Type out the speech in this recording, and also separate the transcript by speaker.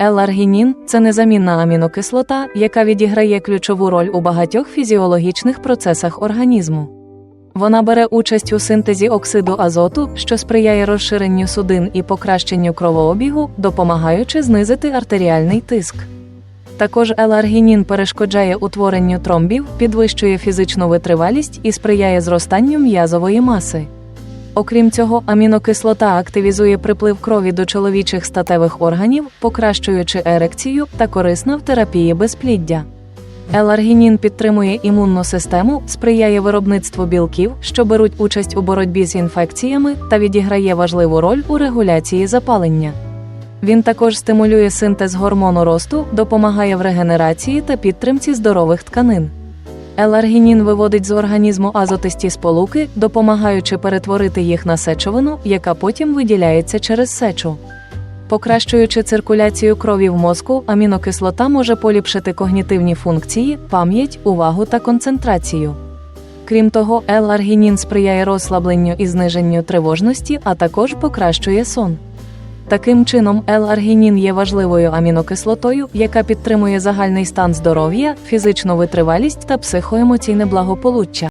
Speaker 1: L-аргінін – це незамінна амінокислота, яка відіграє ключову роль у багатьох фізіологічних процесах організму. Вона бере участь у синтезі оксиду азоту, що сприяє розширенню судин і покращенню кровообігу, допомагаючи знизити артеріальний тиск. Також L-аргінін перешкоджає утворенню тромбів, підвищує фізичну витривалість і сприяє зростанню м'язової маси. Окрім цього, амінокислота активізує приплив крові до чоловічих статевих органів, покращуючи ерекцію та корисна в терапії безпліддя. Еларгінін підтримує імунну систему, сприяє виробництву білків, що беруть участь у боротьбі з інфекціями та відіграє важливу роль у регуляції запалення. Він також стимулює синтез гормону росту, допомагає в регенерації та підтримці здорових тканин. Еларгінін виводить з організму азотисті сполуки, допомагаючи перетворити їх на сечовину, яка потім виділяється через сечу. Покращуючи циркуляцію крові в мозку, амінокислота може поліпшити когнітивні функції, пам'ять, увагу та концентрацію. Крім того, L-аргінін сприяє розслабленню і зниженню тривожності, а також покращує сон. Таким чином, L-аргінін є важливою амінокислотою, яка підтримує загальний стан здоров'я, фізичну витривалість та психоемоційне благополуччя.